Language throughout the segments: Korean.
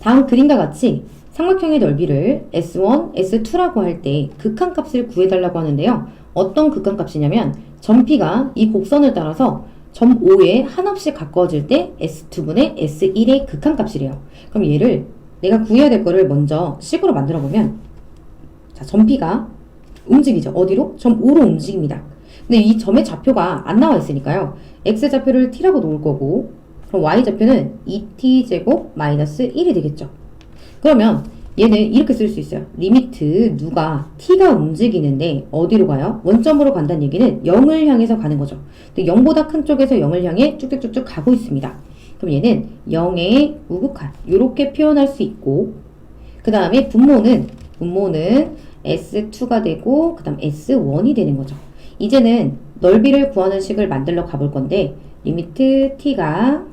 다음 그림과 같이 삼각형의 넓이를 S1, S2라고 할 때 극한값을 구해달라고 하는데요. 어떤 극한값이냐면 점P가 이 곡선을 따라서 점 O에 한없이 가까워질 때 S2분의 S1의 극한값이래요. 그럼 얘를 내가 구해야 될 거를 먼저 식으로 만들어 보면 자, 점P가 움직이죠. 어디로? 점 O로 움직입니다. 근데 이 점의 좌표가 안 나와 있으니까요. X 좌표를 T라고 놓을 거고 그럼 Y 좌표는 2T제곱 마이너스 1이 되겠죠. 그러면 얘는 이렇게 쓸 수 있어요. 리미트 누가 t가 움직이는데 어디로 가요? 원점으로 간다는 얘기는 0을 향해서 가는 거죠. 근데 0보다 큰 쪽에서 0을 향해 쭉쭉쭉쭉 가고 있습니다. 그럼 얘는 0의 우극한 이렇게 표현할 수 있고 그 다음에 분모는 분모는 S2가 되고 그 다음 S1이 되는 거죠. 이제는 넓이를 구하는 식을 만들러 가볼 건데 리미트 t가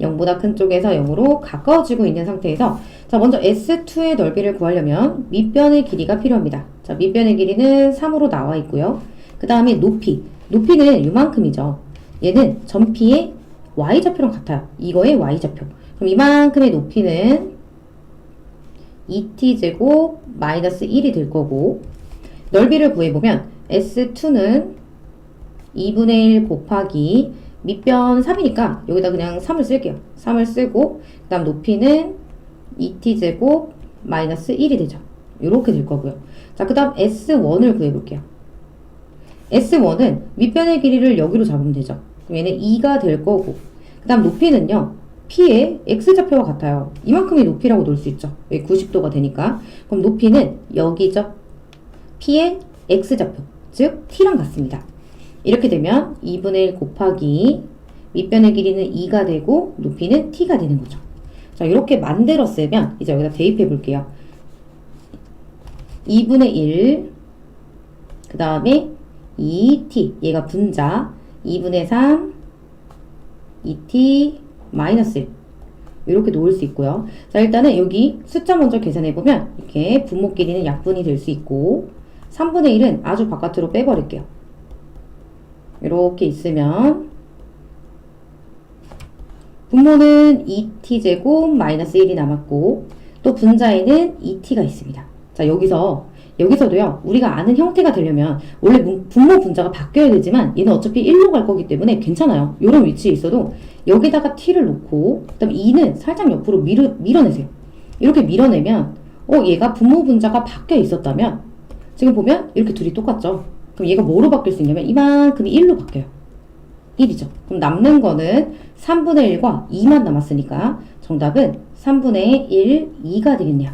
0보다 큰 쪽에서 0으로 가까워지고 있는 상태에서 자 먼저 S2의 넓이를 구하려면 밑변의 길이가 필요합니다. 자 밑변의 길이는 3으로 나와 있고요. 그 다음에 높이 높이는 이만큼이죠. 얘는 점피의 y좌표랑 같아요. 이거의 y좌표. 그럼 이만큼의 높이는 2t제곱 마이너스 1이 될 거고 넓이를 구해보면 S2는 2분의 1 곱하기 밑변 3이니까 여기다 그냥 3을 쓸게요. 3을 쓰고 그 다음 높이는 2t제곱 마이너스 1이 되죠. 이렇게 될 거고요. 자, 그 다음 S1을 구해볼게요. S1은 밑변의 길이를 여기로 잡으면 되죠. 그럼 얘는 2가 될 거고 그 다음 높이는요. P의 X좌표와 같아요. 이만큼의 높이라고 놓을 수 있죠. 여기 90도가 되니까. 그럼 높이는 여기죠. P의 X좌표, 즉 T랑 같습니다. 이렇게 되면 2분의 1 곱하기 밑변의 길이는 2가 되고 높이는 t가 되는 거죠. 자, 이렇게 만들었으면 이제 여기다 대입해 볼게요. 2분의 1, 그 다음에 2t, 얘가 분자, 2분의 3, 2t, 마이너스 1. 이렇게 놓을 수 있고요. 자, 일단은 여기 숫자 먼저 계산해 보면 이렇게 분모 길이는 약분이 될 수 있고 3분의 1은 아주 바깥으로 빼버릴게요. 이렇게 있으면 분모는 2t제곱 마이너스 1이 남았고 또 분자에는 2t가 있습니다. 자 여기서 여기서도요 우리가 아는 형태가 되려면 원래 문- 분모 분자가 바뀌어야 되지만 얘는 어차피 1로 갈 거기 때문에 괜찮아요. 이런 위치에 있어도 여기다가 t를 놓고 그 다음 2는 살짝 옆으로 밀어, 밀어내세요. 이렇게 밀어내면 어 얘가 분모 분자가 바뀌어 있었다면 지금 보면 이렇게 둘이 똑같죠. 그럼 얘가 뭐로 바뀔 수 있냐면 이만큼이 1로 바뀌어요. 1이죠. 그럼 남는 거는 3분의 1과 2만 남았으니까 정답은 3분의 1, 2가 되겠네요.